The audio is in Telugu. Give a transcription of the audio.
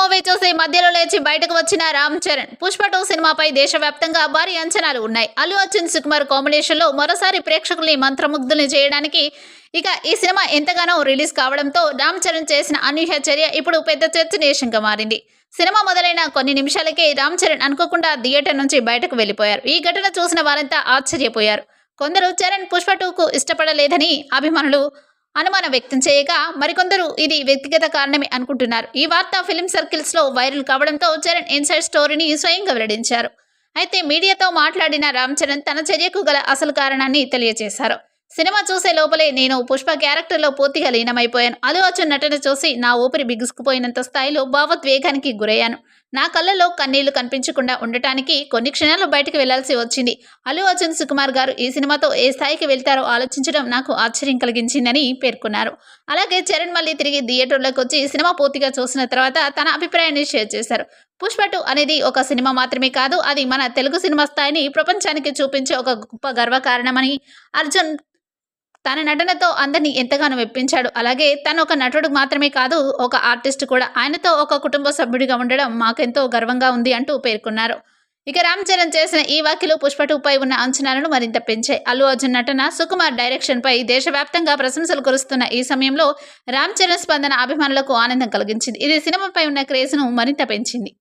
మూవీ చూసి మధ్యలో లేచి బయటకు వచ్చిన రామ్ చరణ్ పుష్ప టూ సినిమాపై దేశవ్యాప్తంగా భారీ అంచనాలు ఉన్నాయి. అల్లు అర్జున్ సుకుమార్ కాంబినేషన్లో మరోసారి ప్రేక్షకుల్ని మంత్రముగ్ధుల్ని చేయడానికి ఇక ఈ సినిమా ఎంతగానో రిలీజ్ కావడంతో రామ్ చరణ్ చేసిన అనూహ్య చర్య ఇప్పుడు పెద్ద చర్చనీయాంశంగా మారింది. సినిమా మొదలైన కొన్ని నిమిషాలకే రామ్ చరణ్ అనుకోకుండా థియేటర్ నుంచి బయటకు వెళ్ళిపోయారు. ఈ ఘటన చూసిన వారంతా ఆశ్చర్యపోయారు. కొందరు చరణ్ పుష్ప టూకు ఇష్టపడలేదని అభిమానులు అనుమానం వ్యక్తం చేయగా మరికొందరు ఇది వ్యక్తిగత కారణమే అనుకుంటున్నారు. ఈ వార్త ఫిలిం సర్కిల్స్లో వైరల్ కావడంతో చరణ్ ఇన్సైడ్ స్టోరీని స్వయంగా వెల్లడించారు. అయితే మీడియాతో మాట్లాడిన రామ్ చరణ్ తన చర్యకు గల అసలు కారణాన్ని తెలియజేశారు. సినిమా చూసే లోపలే నేను పుష్ప క్యారెక్టర్లో పూర్తిగా లీనమైపోయాను. అల్లు అర్జున్ నటన చూసి నా ఊపిరి బిగుసుకుపోయినంత స్థాయిలో భావోద్వేగానికి గురయ్యాను. నా కళ్ళలో కన్నీళ్ళు కనిపించకుండా ఉండటానికి కొన్ని క్షణాలు బయటకు వెళ్ళాల్సి వచ్చింది. అల్లు అర్జున్ సుకుమార్ గారు ఈ సినిమాతో ఏ స్థాయికి వెళ్తారో ఆలోచించడం నాకు ఆశ్చర్యం కలిగించిందని పేర్కొన్నారు. అలాగే చరణ్ మళ్ళీ తిరిగి థియేటర్లోకి వచ్చి సినిమా పూర్తిగా చూసిన తర్వాత తన అభిప్రాయాన్ని షేర్ చేశారు. పుష్ప టూ అనేది ఒక సినిమా మాత్రమే కాదు అది మన తెలుగు సినిమా స్థాయిని ప్రపంచానికి చూపించే ఒక గొప్ప గర్వకారణమని అర్జున్ తన నటనతో అందరినీ ఎంతగానో మెప్పించాడు. అలాగే తను ఒక నటుడు మాత్రమే కాదు ఒక ఆర్టిస్ట్ కూడా. ఆయనతో ఒక కుటుంబ సభ్యుడిగా ఉండడం మాకెంతో గర్వంగా ఉంది అంటూ పేర్కొన్నారు. ఇక రామ్ చరణ్ చేసిన ఈ వ్యాఖ్యలు పుష్పటుపై ఉన్న అంచనాలను మరింత పెంచాయి. అల్లు అర్జున్ నటన సుకుమార్ డైరెక్షన్పై దేశవ్యాప్తంగా ప్రశంసలు కురుస్తున్న ఈ సమయంలో రామ్ చరణ్ స్పందన అభిమానులకు ఆనందం కలిగించింది. ఇది సినిమాపై ఉన్న క్రేజ్ను మరింత పెంచింది.